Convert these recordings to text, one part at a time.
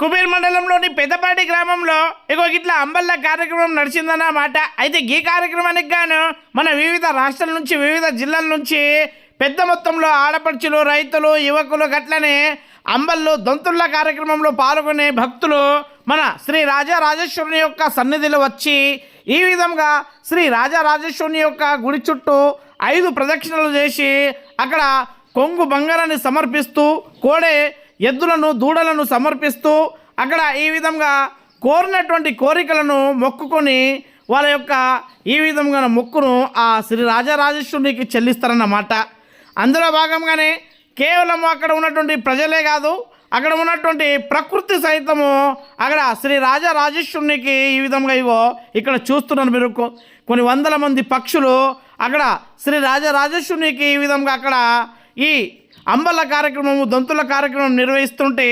కుబేర్ మండలంలోని పెద్దపాటి గ్రామంలో ఇగో ఇట్లా అంబల్ల కార్యక్రమం నడిచిందన్నమాట. అయితే ఈ కార్యక్రమానికి గాను మన వివిధ రాష్ట్రాల నుంచి వివిధ జిల్లాల నుంచి పెద్ద మొత్తంలో ఆడపడుచులు రైతులు యువకులు గట్లనే అంబల్లు దొంతుళ్ళ కార్యక్రమంలో పాల్గొనే భక్తులు మన శ్రీ రాజా రాజేశ్వరుని యొక్క సన్నిధిలో వచ్చి ఈ విధంగా శ్రీ రాజా రాజేశ్వరుని యొక్క గుడి చుట్టూ ఐదు ప్రదక్షిణలు చేసి అక్కడ కొంగు బంగారాన్ని సమర్పిస్తూ కోడే ఎద్దులను దూడలను సమర్పిస్తూ అక్కడ ఈ విధంగా కోరినటువంటి కోరికలను మొక్కుకొని వాళ్ళ యొక్క ఈ విధంగా మొక్కును ఆ శ్రీ రాజరాజేశ్వరునికి చెల్లిస్తారన్నమాట. అందులో భాగంగానే కేవలం అక్కడ ఉన్నటువంటి ప్రజలే కాదు అక్కడ ఉన్నటువంటి ప్రకృతి సైతము అక్కడ శ్రీ రాజరాజేశ్వరునికి ఈ విధంగా ఇవో ఇక్కడ చూస్తున్నారు మీరు. కొన్ని వందల మంది పక్షులు అక్కడ శ్రీ రాజరాజేశ్వరునికి ఈ విధంగా అక్కడ ఈ అంబల కార్యక్రమము దంతుల కార్యక్రమం నిర్వహిస్తుంటే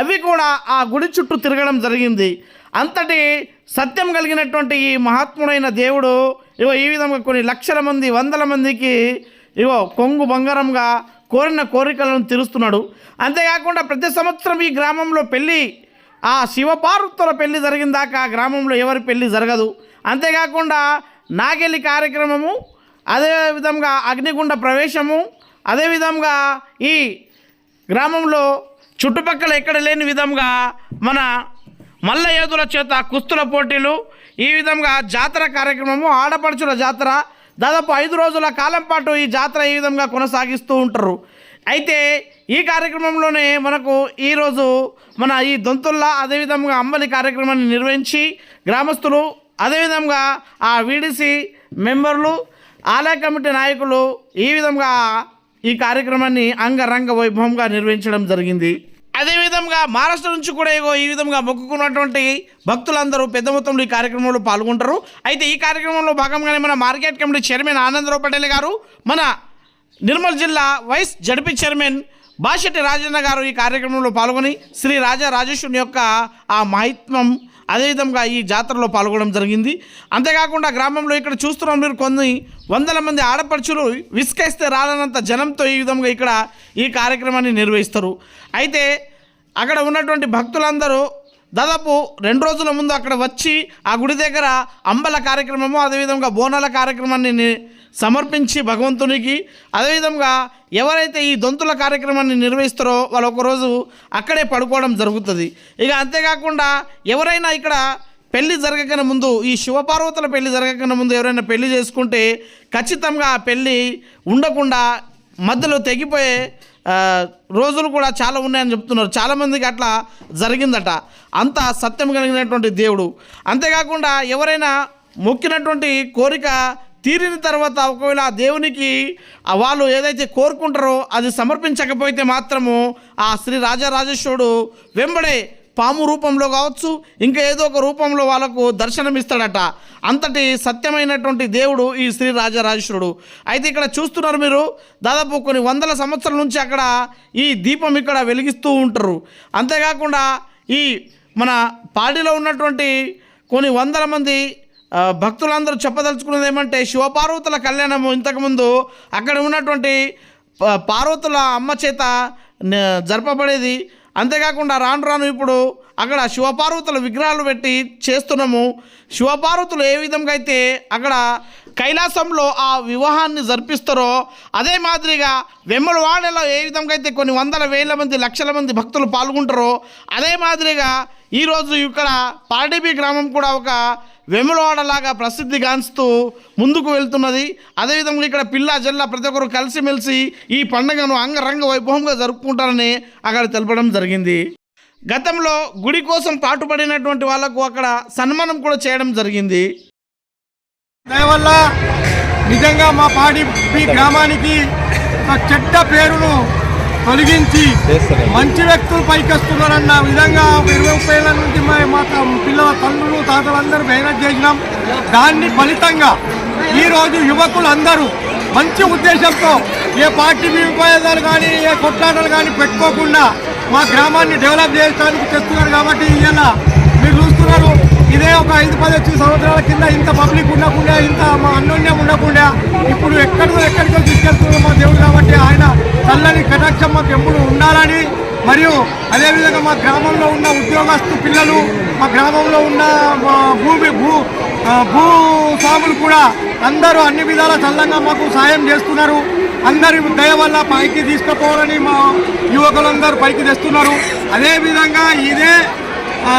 అవి కూడా ఆ గుడి చుట్టూ తిరగడం జరిగింది. అంతటి సత్యం కలిగినటువంటి ఈ మహాత్ముడైన దేవుడు ఇగో ఈ విధంగా కొన్ని లక్షల మంది వందల మందికి ఇగో కొంగు బంగారంగా కోరిన కోరికలను తీరుస్తున్నాడు. అంతేకాకుండా ప్రతి సంవత్సరం ఈ గ్రామంలో పెళ్ళి ఆ శివపార్వతుల పెళ్ళి జరిగిందాక ఆ గ్రామంలో ఎవరి పెళ్ళి జరగదు. అంతేకాకుండా నాగెలి కార్యక్రమము అదే విధంగా అగ్నిగుండ ప్రవేశము అదేవిధంగా ఈ గ్రామంలో చుట్టుపక్కల ఎక్కడ లేని విధంగా మన మల్ల యోధుల చేత కుస్తుల పోటీలు ఈ విధంగా జాతర కార్యక్రమము ఆడపడుచుల జాతర దాదాపు ఐదు రోజుల కాలం పాటు ఈ జాతర ఈ విధంగా కొనసాగిస్తూ ఉంటారు. అయితే ఈ కార్యక్రమంలోనే మనకు ఈరోజు మన ఈ దొంతుల్లా అదేవిధంగా అంబలి కార్యక్రమాన్ని నిర్వహించి గ్రామస్తులు అదేవిధంగా ఆ వీడిసి మెంబర్లు ఆలయ కమిటీ నాయకులు ఈ విధంగా ఈ కార్యక్రమాన్ని అంగరంగ వైభవంగా నిర్వహించడం జరిగింది. అదేవిధంగా మహారాష్ట్ర నుంచి కూడా ఇగో ఈ విధంగా మొక్కుకున్నటువంటి భక్తులందరూ పెద్ద మొత్తంలో ఈ కార్యక్రమంలో పాల్గొంటారు. అయితే ఈ కార్యక్రమంలో భాగంగానే మన market committee chairman Anandrao Patel garu మన నిర్మల్ జిల్లా vice ZP chairman Bashetti Rajanna garu ఈ కార్యక్రమంలో పాల్గొని శ్రీ రాజా రాజేశ్వరుని యొక్క ఆ మహిత్వం అదేవిధంగా ఈ జాతరలో పాల్గొనడం జరిగింది. అంతేకాకుండా గ్రామంలో ఇక్కడ చూస్తున్నాం మీరు కొన్ని వందల మంది ఆడపడుచులు విసుకేస్తే రాలనంత జనంతో ఈ విధంగా ఇక్కడ ఈ కార్యక్రమాన్ని నిర్వహిస్తారు. అయితే అక్కడ ఉన్నటువంటి భక్తులందరూ దాదాపు రెండు రోజుల ముందు అక్కడ వచ్చి ఆ గుడి దగ్గర అంబల కార్యక్రమము అదేవిధంగా బోనాల కార్యక్రమాన్ని సమర్పించి భగవంతునికి అదేవిధంగా ఎవరైతే ఈ దొంతుల కార్యక్రమాన్ని నిర్వహిస్తారో వాళ్ళు ఒకరోజు అక్కడే పడుకోవడం జరుగుతుంది. ఇక అంతేకాకుండా ఎవరైనా ఇక్కడ పెళ్ళి జరగకనే ముందు ఈ శివపార్వతుల పెళ్ళి జరగకనే ముందు ఎవరైనా పెళ్ళి చేసుకుంటే ఖచ్చితంగా ఆ పెళ్ళి ఉండకుండా మధ్యలో తెగిపోయే రోజులు కూడా చాలా ఉన్నాయని చెప్తున్నారు. చాలామందికి అట్లా జరిగిందట. అంత సత్యం కలిగినటువంటి దేవుడు. అంతేకాకుండా ఎవరైనా మొక్కినటువంటి కోరిక తీరిన తర్వాత ఒకవేళ ఆ దేవునికి వాళ్ళు ఏదైతే కోరుకుంటారో అది సమర్పించకపోతే మాత్రము ఆ శ్రీ రాజరాజేశ్వరుడు వెంబడే పాము రూపంలో కావచ్చు ఇంకా ఏదో ఒక రూపంలో వాళ్ళకు దర్శనమిస్తాడట. అంతటి సత్యమైనటువంటి దేవుడు ఈ శ్రీ రాజరాజేశ్వరుడు. అయితే ఇక్కడ చూస్తున్నారు మీరు దాదాపు కొన్ని వందల సంవత్సరాల నుంచి అక్కడ ఈ దీపం ఇక్కడ వెలిగిస్తూ ఉంటారు. అంతేకాకుండా ఈ మన పాడిలో ఉన్నటువంటి కొన్ని వందల మంది భక్తులందరూ చెప్పదలుచుకున్నది ఏమంటే శివపార్వతుల కళ్యాణము ఇంతకుముందు అక్కడ ఉన్నటువంటి ప- పార్వతుల అమ్మ చేత జరపబడేది. అంతేకాకుండా రాను రాను ఇప్పుడు అక్కడ శివపార్వతుల విగ్రహాలు పెట్టి చేస్తున్నాము. శివపార్వతులు ఏ విధంగా అయితే అక్కడ కైలాసంలో ఆ వివాహాన్ని జరిపిస్తారో అదే మాదిరిగా వెమ్మలవాడలో ఏ విధంగా అయితే కొన్ని వందల వేల మంది లక్షల మంది భక్తులు పాల్గొంటారో అదే మాదిరిగా ఈరోజు ఇక్కడ పార్డీబీ గ్రామం కూడా ఒక వెములవాడలాగా ప్రసిద్ధిగాంచుతూ ముందుకు వెళ్తున్నది. అదేవిధంగా ఇక్కడ పిల్ల జల్ల ప్రతి ఒక్కరు కలిసిమెలిసి ఈ పండుగను అంగరంగ వైభవంగా జరుపుకుంటారని అక్కడ తెలపడం జరిగింది. గతంలో గుడి కోసం పాటుపడినటువంటి వాళ్ళకు అక్కడ సన్మానం కూడా చేయడం జరిగింది. దయవల్ల నిజంగా మా పాడి ఈ గ్రామానికి ఒక చెడ్డ పేరును తొలగించి మంచి వ్యక్తులు పైకొస్తున్నారన్న విధంగా ఒక ఇరవై ముప్పై ఏళ్ళ నుంచి మా పిల్లల తల్లులు తాతలందరూ మెహనత్ చేసినాం. దాన్ని ఫలితంగా ఈరోజు యువకులందరూ మంచి ఉద్దేశంతో ఏ పార్టీ విభేదాలు కానీ ఏ కొట్లాటలు కానీ పెట్టుకోకుండా మా గ్రామాన్ని డెవలప్ చేయడానికి చేస్తున్నారు కాబట్టి ఈయన మీరు చూస్తున్నారు ఇదే ఒక ఐదు పదిహేను సంవత్సరాల కింద ఇంత పబ్లిక్ ఉండకుండా ఇంత మా అన్యోన్యం ఉండకుండా ఇప్పుడు ఎక్కడికో ఎక్కడికో తీసుకెళ్తున్నారు మా దేవుడు కాబట్టి ఆయన చల్లని కటాక్షం మాకు ఎప్పుడు ఉండాలని మరియు అదేవిధంగా మా గ్రామంలో ఉన్న ఉద్యోగస్తు పిల్లలు మా గ్రామంలో ఉన్న భూమి భూ భూస్వాములు కూడా అందరూ అన్ని విధాల చల్లంగా మాకు సాయం చేస్తున్నారు. అందరి దయ వల్ల పైకి తీసుకుపోవాలని మా యువకులందరూ పైకి తెస్తున్నారు. అదేవిధంగా ఇదే ఆ,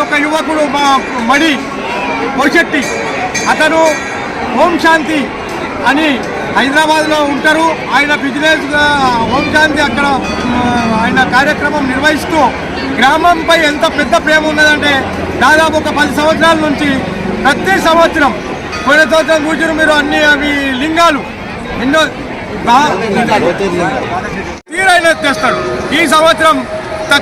ఒక యువకుడు మా మడి భవిష్యత్తి. అతను ఓం శాంతి అని హైదరాబాద్లో ఉంటారు. ఆయన బిజినెస్ ఆ, అక్కడ ఆయన కార్యక్రమం నిర్వహిస్తూ గ్రామంపై ఎంత పెద్ద ప్రేమ ఉన్నదంటే దాదాపు ఒక పది సంవత్సరాల నుంచి ప్రతి సంవత్సరం పోయిన సంవత్సరం కూర్చుని మీరు అన్ని అవి లింగాలు. ఎన్నో బా- తెస్తాడు. ఈ సంవత్సరం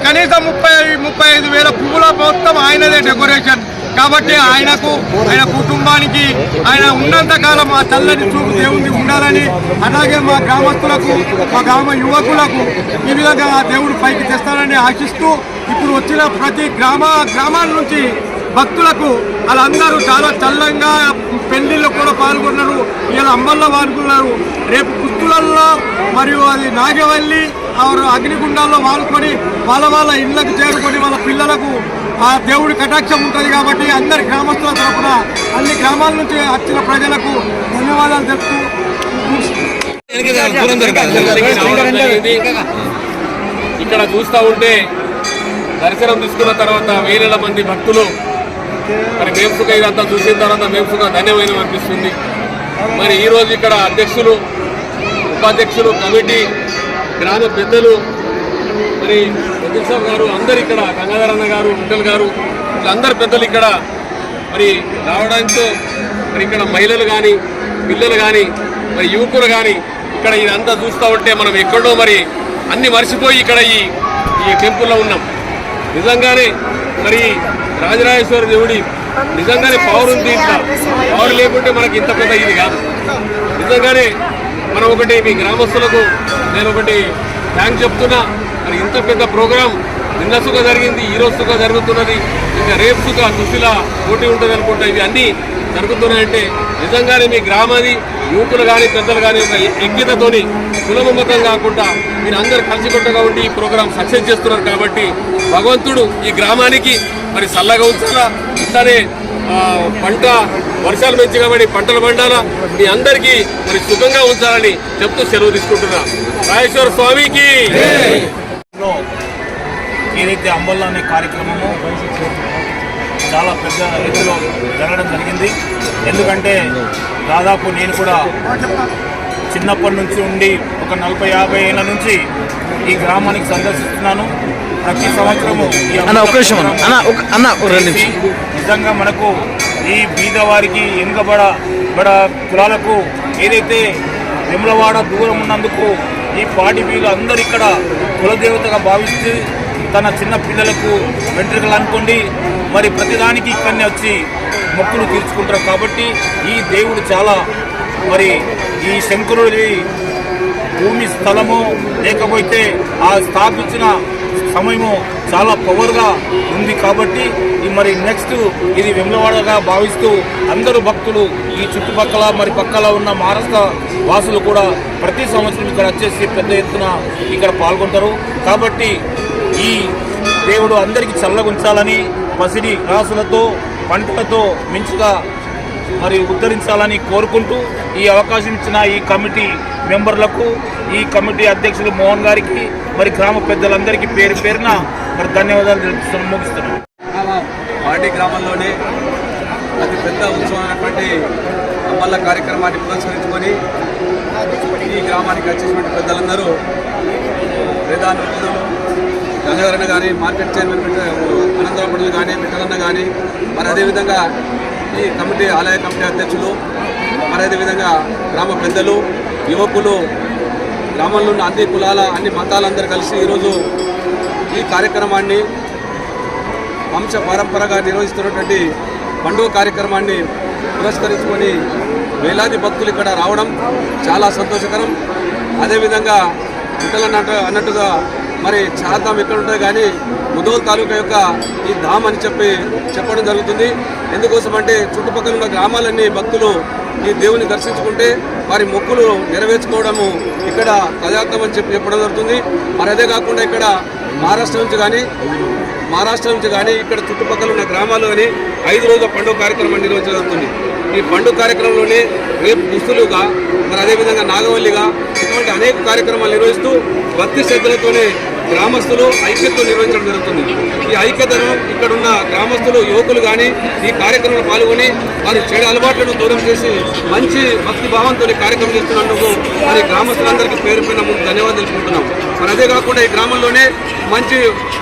కనీసం ముప్పై ముప్పై ఐదు వేల పువ్వుల మొత్తం ఆయనదే డెకరేషన్. కాబట్టి ఆయనకు ఆయన కుటుంబానికి ఆయన ఉన్నంత కాలం ఆ చల్లని చూపు దేవుడికి ఉండాలని అలాగే మా గ్రామస్తులకు మా గ్రామ యువకులకు ఈ విధంగా ఆ దేవుడు పైకి తెస్తానని ఆశిస్తూ ఇప్పుడు వచ్చిన ప్రతి గ్రామ గ్రామాల నుంచి భక్తులకు వాళ్ళందరూ చాలా చల్లంగా పెళ్ళిళ్ళు కూడా పాల్గొన్నారు. ఇలా అంబల్లో పాల్గొన్నారు రేపు కుస్తులల్లో మరియు అది నాగవల్లి ఆరు అగ్నిగుండాల్లో వాల్కొని వాళ్ళ వాళ్ళ ఇళ్ళకు చేరుకొని వాళ్ళ పిల్లలకు ఆ దేవుడి కటాక్షం ఉంటుంది కాబట్టి అందరి గ్రామస్తుల తరపున అన్ని గ్రామాల నుంచి వచ్చిన ప్రజలకు ధన్యవాదాలు తెలుపుతూ ఇక్కడ చూస్తూ ఉంటే దర్శనం తీసుకున్న తర్వాత వేల మంది భక్తులు మరి మేంసుక ఇదంతా చూసిన తర్వాత మేంసుక ధన్యమైన అనిపిస్తుంది. మరి ఈరోజు ఇక్కడ అధ్యక్షులు ఉపాధ్యక్షులు కమిటీ గ్రామ పెద్దలు మరి వెంకటేశ్వర గారు అందరు ఇక్కడ గంగాధర అన్న గారు విఠల్ గారు ఇట్లా అందరు పెద్దలు ఇక్కడ మరి రావడంతో మరి ఇక్కడ మహిళలు కానీ పిల్లలు కానీ మరి యువకులు కానీ ఇక్కడ ఇదంతా చూస్తూ ఉంటే మనం ఎక్కడో మరి అన్ని మర్చిపోయి ఇక్కడ ఈ ఈ టెంపుల్లో ఉన్నాం. నిజంగానే మరి రాజరాజేశ్వర దేవుడి నిజంగానే పవర్ ఉంది ఇంట్లో. పవర్ లేకుంటే మనకి ఇంత పెద్ద ఇది కాదు. నిజంగానే మనం ఒకటి మీ గ్రామస్తులకు నేను ఒకటి థ్యాంక్ చెప్తున్నా. మరి ఇంత పెద్ద ప్రోగ్రాం నిన్న సుఖ జరిగింది ఈ రోజు సుఖ జరుగుతున్నది. ఇంకా రేపు సుఖ కుషిలా పోటీ ఉంటుంది అనుకుంటా. ఇవి అన్నీ జరుగుతున్నాయంటే నిజంగానే మీ గ్రామాది యువకులు కానీ పెద్దలు కానీ ఒక యజ్ఞతతోని మతం కాకుండా మీరు అందరు కలిసికట్టుగా ఉండి ఈ ప్రోగ్రాం సక్సెస్ చేస్తున్నారు కాబట్టి భగవంతుడు ఈ గ్రామానికి మరి చల్లగా ఉంచాలా? ఇట్లానే పంట వర్షాలు మంచిగా పడి పంటలు పండాలా? మీ అందరికీ మరి సుఖంగా ఉంచాలని చెప్తూ సెలవు తీసుకుంటున్నా. రాజేశ్వర స్వామికి! ఏదైతే అంబల్ అనే కార్యక్రమము చాలా పెద్ద ఎత్తులో జరగడం జరిగింది. ఎందుకంటే దాదాపు నేను కూడా చిన్నప్పటి నుంచి ఉండి ఒక నలభై యాభై ఏళ్ళ నుంచి ఈ గ్రామానికి సందర్శిస్తున్నాను. ప్రతి సంవత్సరము నిజంగా మనకు ఈ బీదవారికి ఎంగబడ బడ కులాలకు ఏదైతే వెములవాడ దూరం ఉన్నందుకు ఈ పాడి వీళ్ళు అందరు ఇక్కడ కులదేవతగా భావిస్తూ తన చిన్న పిల్లలకు వెంట్రుకలు అనుకోండి మరి ప్రతిదానికి ఇక్కడనే వచ్చి మొక్కులు తీర్చుకుంటారు. కాబట్టి ఈ దేవుడు చాలా మరి ఈ శంకరుడి భూమి స్థలము లేకపోతే ఆ స్థాపించిన సమయము చాలా పవర్గా ఉంది కాబట్టి మరి నెక్స్ట్ ఇది వెమ్లవాడగా భావిస్తూ అందరూ భక్తులు ఈ చుట్టుపక్కల మరి పక్కల ఉన్న మహారాష్ట్ర వాసులు కూడా ప్రతి సంవత్సరం ఇక్కడ వచ్చేసి పెద్ద ఎత్తున ఇక్కడ పాల్గొంటారు. కాబట్టి ఈ దేవుడు అందరికీ చల్లగుంచాలని పసిడి రాసులతో పంటలతో మించుగా మరి ఉద్ధరించాలని కోరుకుంటూ ఈ అవకాశం ఇచ్చిన ఈ కమిటీ మెంబర్లకు ఈ కమిటీ అధ్యక్షులు మోహన్ గారికి మరి గ్రామ పెద్దలందరికీ పేరు పేరున మరి ధన్యవాదాలు తెలుపుతున్నాను ముగిస్తున్నాను. పార్టీ గ్రామంలోనే అతి పెద్ద ఉత్సవమైనటువంటి మల్ల కార్యక్రమాన్ని పురస్కరించుకొని ఈ గ్రామానికి వచ్చేసినటువంటి పెద్దలందరూ ప్రధాన గంగాధరణ కానీ మార్కెట్ చైర్మన్ అనంతరపడులు కానీ మిట్టలన్న కానీ మరి అదేవిధంగా ఈ కమిటీ ఆలయ కమిటీ అధ్యక్షులు మరి అదేవిధంగా గ్రామ పెద్దలు యువకులు గ్రామంలో ఉన్న అన్ని కులాల అన్ని మతాలందరూ కలిసి ఈరోజు ఈ కార్యక్రమాన్ని వంశ పరంపరగా నిర్వహిస్తున్నటువంటి పండుగ కార్యక్రమాన్ని పురస్కరించుకొని వేలాది భక్తులు ఇక్కడ రావడం చాలా సంతోషకరం. అదేవిధంగా ఇతరులు అన్నట్టుగా మరి చార్ధాం ఎక్కడ ఉంటుంది కానీ ముదోల్ తాలూకా యొక్క ఈ ధామ్ అని చెప్పి చెప్పడం జరుగుతుంది. ఎందుకోసం అంటే చుట్టుపక్కల ఉన్న గ్రామాలన్నీ భక్తులు ఈ దేవుని దర్శించుకుంటే వారి మొక్కులు నెరవేర్చుకోవడము ఇక్కడ ప్రజాత్మం అని చెప్పి చెప్పడం జరుగుతుంది. మరి అదే కాకుండా ఇక్కడ మహారాష్ట్ర నుంచి కానీ మహారాష్ట్ర నుంచి కానీ ఇక్కడ చుట్టుపక్కల ఉన్న గ్రామాలు కానీ ఐదు రోజుల పండుగ కార్యక్రమం నిర్వహించడం జరుగుతుంది. ఈ పండుగ కార్యక్రమంలోనే రేపు దుస్తులుగా మరి అదేవిధంగా నాగవల్లిగా ఇటువంటి అనేక కార్యక్రమాలు నిర్వహిస్తూ భక్తి శ్రద్ధలతోనే గ్రామస్తులు ఐక్యతను నిర్వహించడం జరుగుతుంది. ఈ ఐక్యతను ఇక్కడున్న గ్రామస్తులు యువకులు కానీ ఈ కార్యక్రమంలో పాల్గొని వారి చెడు అలవాట్లను దూరం చేసి మంచి భక్తి భావంతో కార్యక్రమం చేస్తున్నందుకు మరి గ్రామస్తులందరికీ పేరు పైన ముందు ధన్యవాదాలు తెలుసుకుంటున్నాం మరి అదే కాకుండా ఈ గ్రామంలోనే మంచి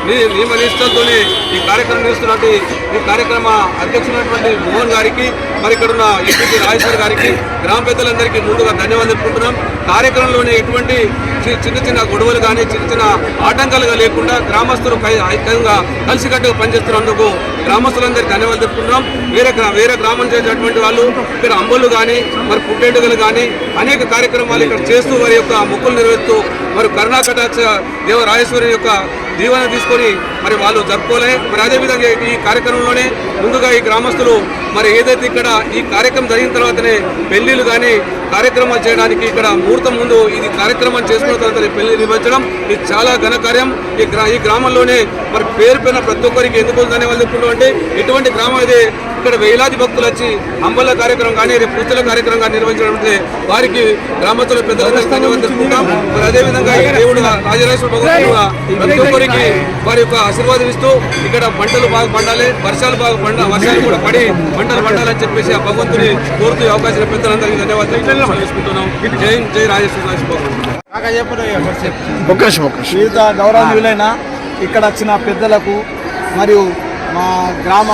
నియమ నిష్టలతోనే ఈ కార్యక్రమం చేస్తున్నట్టు ఈ కార్యక్రమ అధ్యక్షులైనటువంటి మోహన్ గారికి మరి ఇక్కడున్న ఎంపీ రాజేశ్వర్ గారికి గ్రామ పెద్దలందరికీ ముందుగా ధన్యవాదాలు తెలుపుకుంటున్నాం. కార్యక్రమంలోనే ఎటువంటి చి- చిన్న చిన్న గొడవలు కానీ చిన్న చిన్న ఆటంకాలుగా లేకుండా గ్రామస్తులు ఐక్యంగా కలిసికట్టుగా పనిచేస్తున్నందుకు గ్రామస్తులందరికీ ధన్యవాదాలు చెప్తున్నాం వేరే వేరే గ్రామం చేసేటువంటి వాళ్ళు ఇక్కడ అంబులు కానీ మరి పుట్టేడుగలు కానీ అనేక కార్యక్రమాలు ఇక్కడ చేస్తూ వారి యొక్క మొక్కులు నెరవేరుస్తూ మరి కరుణాకటాక్ష దేవరాయేశ్వరి యొక్క దీవెన తీసుకొని మరి వాళ్ళు జరుపుకోలే. మరి అదేవిధంగా ఈ కార్యక్రమంలోనే ముందుగా ఈ గ్రామస్తులు మరి ఏదైతే ఇక్కడ ఈ కార్యక్రమం జరిగిన తర్వాతనే పెళ్ళిళ్ళు కానీ కార్యక్రమాలు చేయడానికి ఇక్కడ ముహూర్తం ముందు ఇది కార్యక్రమం చేసుకున్న తర్వాత పెళ్ళి నిర్వహించడం ఇది చాలా ఘనకార్యం ఈ గ్రా ఈ గ్రామంలోనే మరి పేరు పైన ప్రతి ఒక్కరికి ఎందుకు ధన్యవాదాలు చెప్పుకుంటూ అంటే ఇటువంటి గ్రామం ఇది ఇక్కడ వేలాది భక్తులు వచ్చి అంబల కార్యక్రమం కానీ రేపు పూజల కార్యక్రమం కానీ నిర్వహించడం అంటే వారికి గ్రామస్తుల పెద్దలందరికీ ధన్యవాదాలు మరి అదేవిధంగా ఈ దేవుడు రాజరాజేశ్వర ప్రతి ఒక్కరికి వారి యొక్క ఆశీర్వాదం ఇస్తూ ఇక్కడ పంటలు బాగా పండాలి వర్షాలు బాగా పండ వర్షాలు కూడా పడి పంటలు పండాలని చెప్పేసి ఆ భగవంతుని కోరుతూ అవకాశం పెద్దలందరికీ ధన్యవాదాలు. చేసుకుంటున్నాం జై జై రాజేశ్వర భగవంతుడు గౌరవనీయులైన ఇక్కడ వచ్చిన పెద్దలకు మరియు మా గ్రామ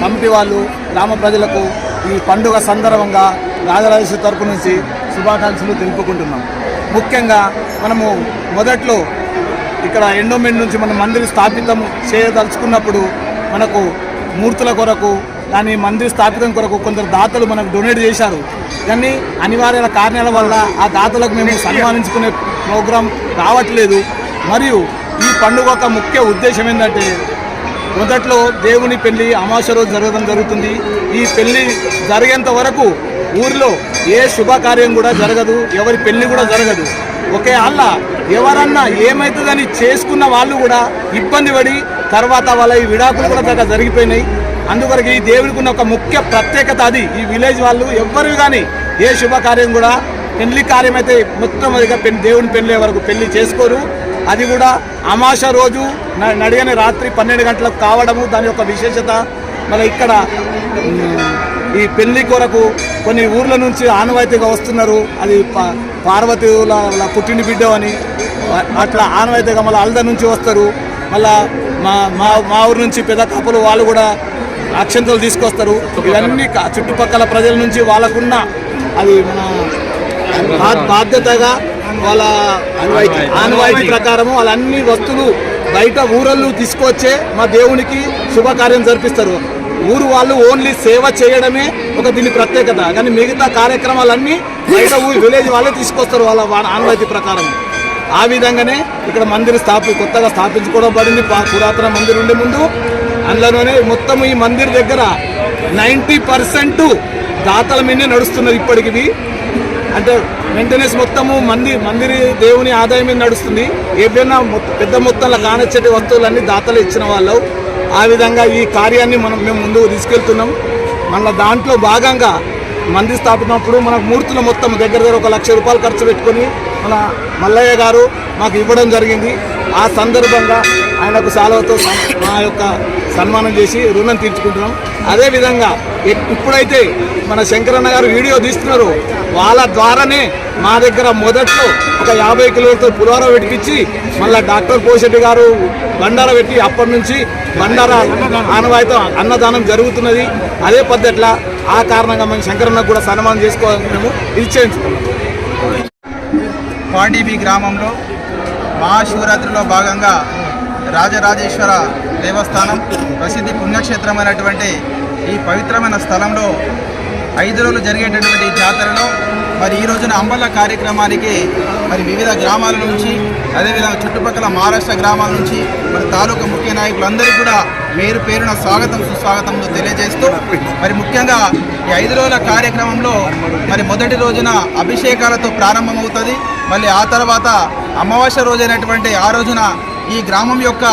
కమిటీ వాళ్ళు గ్రామ ప్రజలకు ఈ పండుగ సందర్భంగా రాజరాజేశ్వరి తరపు నుంచి శుభాకాంక్షలు తెలుపుకుంటున్నాం. ముఖ్యంగా మనము మొదట్లో ఇక్కడ ఎండోమెంట్ నుంచి మనం మందిరి స్థాపితం చేయదలుచుకున్నప్పుడు మనకు మూర్తుల కొరకు దాని మందిరి స్థాపితం కొరకు కొందరు దాతలు మనకు డొనేట్ చేశారు. కానీ అనివార్య కారణాల వల్ల ఆ దాతలకు మేము సన్మానించుకునే ప్రోగ్రాం రావట్లేదు. మరియు ఈ పండుగ యొక్క ముఖ్య ఉద్దేశం ఏంటంటే మొదట్లో దేవుని పెళ్ళి అమాస రోజు జరగడం జరుగుతుంది. ఈ పెళ్ళి జరిగేంత వరకు ఊరిలో ఏ శుభకార్యం కూడా జరగదు ఎవరి పెళ్ళి కూడా జరగదు. ఒకే అల్ల ఎవరన్నా ఏమవుతుందని చేసుకున్న వాళ్ళు కూడా ఇబ్బంది పడి తర్వాత వాళ్ళ ఈ విడాకులు కూడా దగ్గర జరిగిపోయినాయి. అందువరకు ఈ దేవుడికి ఉన్న ఒక ముఖ్య ప్రత్యేకత అది. ఈ విలేజ్ వాళ్ళు ఎవ్వరు కానీ ఏ శుభకార్యం కూడా పెళ్ళి కార్యం అయితే మొట్టమొదటిగా దేవుని పెళ్ళి వరకు పెళ్ళి చేసుకోరు. అది కూడా అమాస రోజు న- నడిగని రాత్రి పన్నెండు గంటలకు కావడము దాని యొక్క విశేషత. మళ్ళీ ఇక్కడ ఈ పెళ్ళి కొరకు కొన్ని ఊర్ల నుంచి ఆనవాయితీగా వస్తున్నారు. అది పార్వతీల వాళ్ళ పుట్టిన బిడ్డ అని. అట్లా ఆనవాయితీగా మళ్ళీ అల్ద నుంచి వస్తారు. మళ్ళా మా మా మా ఊరు నుంచి పెద్ద కాపులు వాళ్ళు కూడా అక్షంతలు తీసుకొస్తారు. ఇవన్నీ చుట్టుపక్కల ప్రజల నుంచి వాళ్ళకున్న అది మన బాధ్యతగా వాళ్ళ ఆనవాయితీ ప్రకారము వాళ్ళ అన్ని వస్తువులు బయట ఊరళ్ళు తీసుకొచ్చే మా దేవునికి శుభకార్యం జరిపిస్తారు. ఊరు వాళ్ళు ఓన్లీ సేవ చేయడమే ఒక దీని ప్రత్యేకత. కానీ మిగతా కార్యక్రమాలన్నీ బయట ఊరు విలేజ్ వాళ్ళే తీసుకొస్తారు వాళ్ళ ఆనవాయితీ ప్రకారం. ఆ విధంగానే ఇక్కడ మందిర్ స్థాపి కొత్తగా స్థాపించుకోవడం పడింది. పురాతన మందిర్ ఉండే ముందు. అందులోనే మొత్తం ఈ మందిర్ దగ్గర నైంటీ పర్సెంట్ దాతల మీదే నడుస్తున్నది ఇప్పటికి. అంటే మెయింటెనెన్స్ మొత్తము మంది మందిరి దేవుని ఆదాయం మీద నడుస్తుంది. ఏదైనా పెద్ద మొత్తంలో కానచ్చటి వస్తువులన్నీ దాతలు ఇచ్చిన వాళ్ళు ఆ విధంగా ఈ కార్యాన్ని మనం మేము ముందుకు తీసుకెళ్తున్నాం. మళ్ళీ దాంట్లో భాగంగా మంది స్థాపించినప్పుడు మనకు మూర్తులు మొత్తం దగ్గర దగ్గర ఒక లక్ష రూపాయలు ఖర్చు పెట్టుకొని మన మల్లయ్య గారు మాకు ఇవ్వడం జరిగింది. ఆ సందర్భంగా ఆయనకు సాలవతో మా యొక్క సన్మానం చేసి రుణం తీర్చుకుంటున్నాం. అదేవిధంగా ఎప్- ఇప్పుడైతే మన శంకరన్న గారు వీడియో తీస్తున్నారు. వాళ్ళ ద్వారానే మా దగ్గర మొదట్లో ఒక యాభై కిలోలతో పులిహోర పెట్టించి మళ్ళీ డాక్టర్ పోషెట్టి గారు బండార పెట్టి అప్పటి నుంచి బండార ఆనవాయితం అన్నదానం జరుగుతున్నది. అదే పద్ధతిలో ఆ కారణంగా మేము శంకరన్న కూడా సన్మానం చేసుకోవాలని మేము ఇది చేయించుకున్నాం పాండీబీ గ్రామంలో మహాశివరాత్రిలో భాగంగా రాజరాజేశ్వర దేవస్థానం ప్రసిద్ధి పుణ్యక్షేత్రమైనటువంటి ఈ పవిత్రమైన స్థలంలో ఐదు రోజులు జరిగేటటువంటి జాతరలో మరి ఈ రోజున అంబల కార్యక్రమానికి మరి వివిధ గ్రామాల నుంచి అదేవిధంగా చుట్టుపక్కల మహారాష్ట్ర గ్రామాల నుంచి మరి తాలూకా ముఖ్య నాయకులందరూ కూడా మేరు పేరున స్వాగతం సుస్వాగతం తెలియజేస్తూ మరి ముఖ్యంగా ఈ ఐదు రోజుల కార్యక్రమంలో మరి మొదటి రోజున అభిషేకాలతో ప్రారంభమవుతుంది. మళ్ళీ ఆ తర్వాత అమావాస్య రోజైనటువంటి ఆ రోజున ఈ గ్రామం యొక్క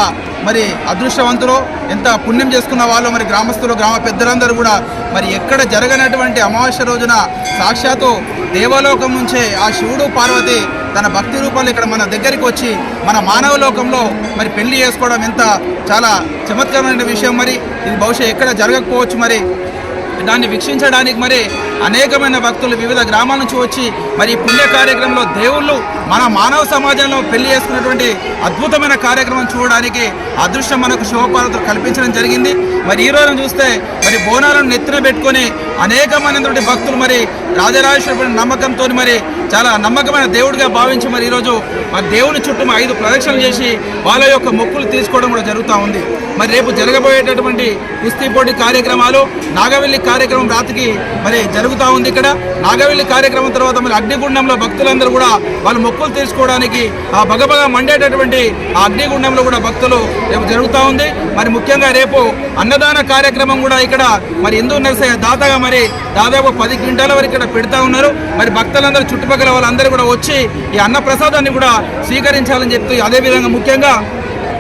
మరి అదృష్టవంతులు ఎంత పుణ్యం చేసుకున్న వాళ్ళు మరి గ్రామస్తులు గ్రామ పెద్దలందరూ కూడా మరి ఎక్కడ జరగనటువంటి అమావాస్య రోజున సాక్షాత్తు దేవలోకం నుంచే ఆ శివుడు పార్వతి తన భక్తి రూపాలు ఇక్కడ మన దగ్గరికి వచ్చి మన మానవ లోకంలో మరి పెళ్ళి చేసుకోవడం ఎంత చాలా చమత్కరమైన విషయం మరి. ఇది బహుశా ఎక్కడ జరగకపోవచ్చు మరి. దాన్ని వీక్షించడానికి మరి అనేకమైన భక్తులు వివిధ గ్రామాల నుంచి వచ్చి మరి పుణ్య కార్యక్రమంలో దేవుళ్ళు మన మానవ సమాజంలో పెళ్ళి చేసుకున్నటువంటి అద్భుతమైన కార్యక్రమం చూడడానికి అదృష్టం మనకు శివపార్వతులు కల్పించడం జరిగింది. మరి ఈ రోజున చూస్తే మరి బోనాలను నెత్తిన పెట్టుకొని అనేకమైనటువంటి భక్తులు మరి రాజరాజేశ్వర నమ్మకంతో మరి చాలా నమ్మకమైన దేవుడిగా భావించి మరి ఈరోజు మరి దేవుని చుట్టూ ఐదు ప్రదక్షిణలు చేసి వాళ్ళ యొక్క మొక్కులు తీసుకోవడం కూడా జరుగుతూ ఉంది. మరి రేపు జరగబోయేటటువంటి కుస్తీ పోటీ కార్యక్రమాలు నాగవెల్లి కార్యక్రమం రాత్రికి మరి జరుగు జరుగుతూ ఉంది ఇక్కడ. నాగవెల్లి కార్యక్రమం తర్వాత మరి అగ్నిగుండంలో భక్తులందరూ కూడా వాళ్ళు మొక్కులు తీసుకోవడానికి ఆ భగభగ మండేటటువంటి ఆ అగ్నిగుండంలో కూడా భక్తులు రేపు జరుగుతూ ఉంది. మరి ముఖ్యంగా రేపు అన్నదాన కార్యక్రమం కూడా ఇక్కడ మరి హిందూ నరసయ్య దాతగా మరి దాదాపు పది క్వింటాల వరకు ఇక్కడ పెడతా ఉన్నారు. మరి భక్తులందరూ చుట్టుపక్కల వాళ్ళందరూ కూడా వచ్చి ఈ అన్న ప్రసాదాన్ని కూడా స్వీకరించాలని చెప్తూ అదేవిధంగా ముఖ్యంగా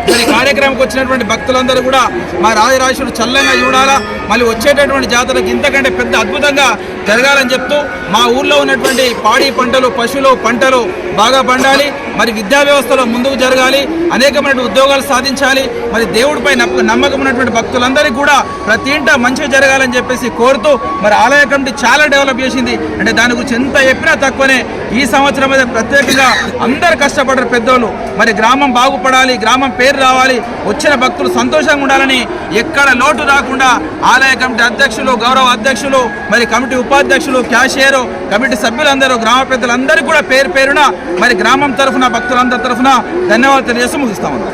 మరి కార్యక్రమంకి వచ్చినటువంటి భక్తులందరూ కూడా మా రాజరాజేశ్వరుడు చల్లంగా చూడాలా? మళ్ళీ వచ్చేటటువంటి జాతరకు ఇంతకంటే పెద్ద అద్భుతంగా జరగాలని చెప్తూ మా ఊర్లో ఉన్నటువంటి పాడి పంటలు పశువులు పంటలు బాగా పండాలి మరి విద్యా వ్యవస్థలో ముందుకు జరగాలి అనేకమైనటువంటి ఉద్యోగాలు సాధించాలి మరి దేవుడిపై నమ్మకం ఉన్నటువంటి భక్తులందరికీ కూడా ప్రతి ఇంట మంచిగా జరగాలని చెప్పేసి కోరుతూ మరి ఆలయ కమిటీ చాలా డెవలప్ చేసింది. అంటే దాని గురించి ఎంత చెప్పినా తక్కువనే. ఈ సంవత్సరం అయితే ప్రత్యేకంగా అందరు కష్టపడరు పెద్దోళ్ళు. మరి గ్రామం బాగుపడాలి గ్రామం పేరు రావాలి వచ్చిన భక్తులు సంతోషంగా ఉండాలని ఎక్కడ లోటు రాకుండా ఆలయ కమిటీ అధ్యక్షులు గౌరవ అధ్యక్షులు మరి కమిటీ ఉపాధ్యక్షులు క్యాషియర్ కమిటీ సభ్యులందరూ గ్రామ పెద్దలందరూ కూడా పేరు పేరున మరి గ్రామం తరఫున భక్తులందరి తరఫున ధన్యవాదాలు తెలియజేస్తూ ముగిస్తా ఉన్నాం.